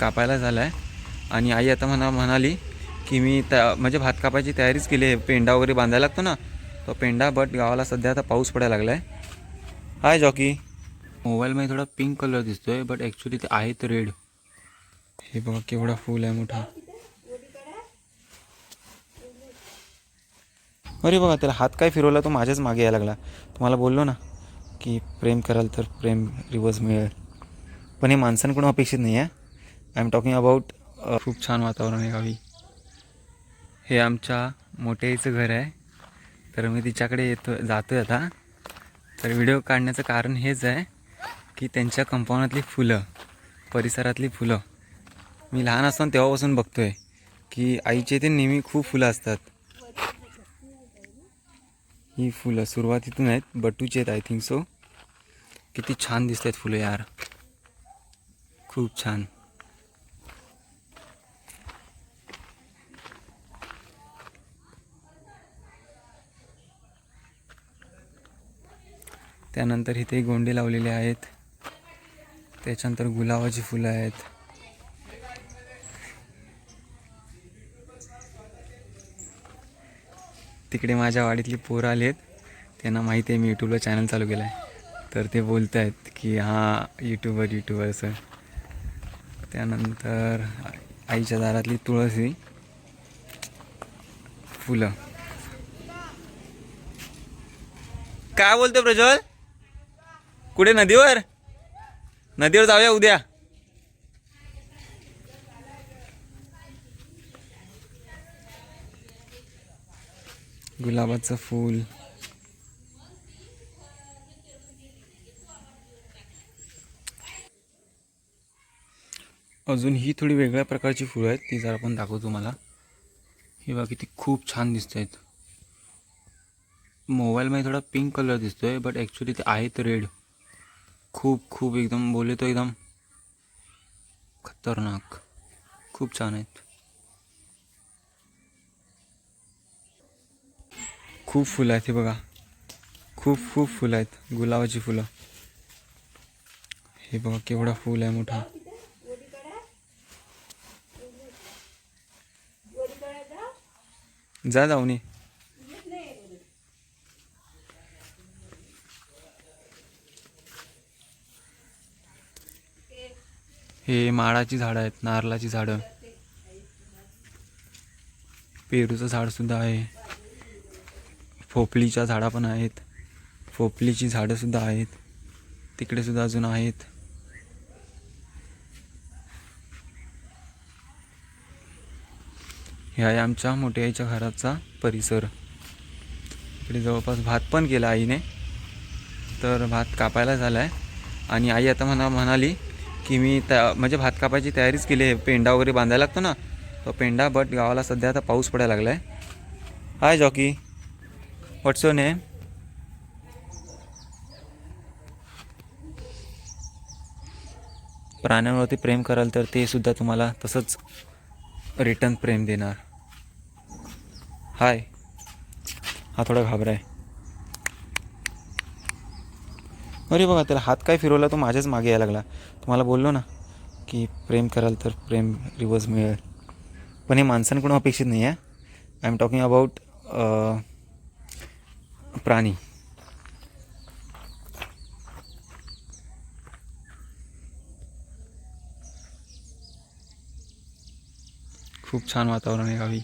कापायला झाला आहे आणि आई आता म्हणा म्हणाली की मी त्या म्हणजे भात कापायची तयारीच केली आहे. पेंडा वगैरे बांधायला लागतो ना तो पेंडा बट गावाला सध्या आता पाऊस पडायला लागला आहे हाय जॉकी मोबाईलमध्ये थोडा पिंक कलर दिसतोय बट ॲक्च्युली ते आहे तर रेड हे बघा केवढा फूल आहे मोठा. अरे बघा त्याला हात काय फिरवला तो माझ्याच मागे यायला लागला. तुम्हाला बोललो ना की प्रेम कराल तर प्रेम रिवर्स मिळेल. पण हे माणसांकडून अपेक्षित नाही आहे. आय एम टॉकिंग अबाउट खूप छान वातावरण आहे गावी. हे आमच्या मोठ्या आईचं घर आहे. तर मी तिच्याकडे येतो जातो आहे आता. तर व्हिडिओ काढण्याचं कारण हेच आहे की त्यांच्या कंपाऊंडातली फुलं परिसरातली फुलं मी लहान असताना तेव्हापासून बघतो आहे की आईचे ते नेहमी खूप फुलं असतात. ही फुलं सुरुवातीतून आहेत बटूची आहेत आय थिंक सो किती छान दिसत आहेत फुलं यार. खूप छान. त्यानंतर इथे गोंडे लावलेले आहेत. त्याच्यानंतर गुलाबाची फुलं आहेत. तिकडे माझ्या वाडीतली पोरं आली आहेत त्यांना माहिती आहे मी यूट्यूबला चॅनल चालू केला आहे तर ते बोलत आहेत की हां यूट्यूबर यूट्यूबर सर त्यानंतर आईच्या दारातली तुळसी फुलं. काय बोलतो प्रज्वल? कुठे नदीवर? नदीवर जाऊया उद्या. गुलाबाचं फूल. अजून ही थोडी वेगळ्या प्रकारची फुलं आहेत ती जर आपण दाखवतो मला ही बाकी ती खूप छान दिसत आहेत मोबाईलमध्ये थोडा पिंक कलर दिसतोय बट ॲक्च्युली ते आहेत रेड. खूप खूप एकदम बोले तो एकदम खतरनाक. खूप छान आहेत. खूप फुलं आहेत हे बघा. खूप खूप फुलं आहेत. गुलाबाची फुलं. हे बघा केवढा फूल आहे मोठा. जा जाऊन ये. हे माळाची झाडं आहेत नारळाची झाडं. पेरूचं झाडसुद्धा आहे. फोपलीच्या झाडा पण आहेत. पोपलीची झाडंसुद्धा आहेत. तिकडेसुद्धा अजून आहेत. हे आहे आमच्या मोठ्या आईच्या घराचा परिसर. इकडे जवळपास भात पण केला आईने. तर भात कापायला झाला आहे आणि आई आता म्हणा म्हणाली की मी त्या म्हणजे भात कापायची तयारीच केली आहे. पेंडा वगैरे बांधायला लागतो ना तो पेंडा बट गावाला सध्या आता पाऊस पडायला लागला आहे hi jockey what's your name प्राण्यांवरती प्रेम कराल तर ते सुद्धा तुम्हाला तसंच रिटर्न प्रेम देणार. हाय हा थोडा घाबराय आहे अरे बघा त्याला हात काय फिरवला तो माझ्याच मागे यायला लागला. तुम्हाला बोललो ना की प्रेम कराल तर प्रेम रिवर्स मिळेल. पण हे माणसांकडून अपेक्षित नाही आहे. आय एम टॉकिंग अबाउट प्राणी. खूप छान वातावरण आहे गावी.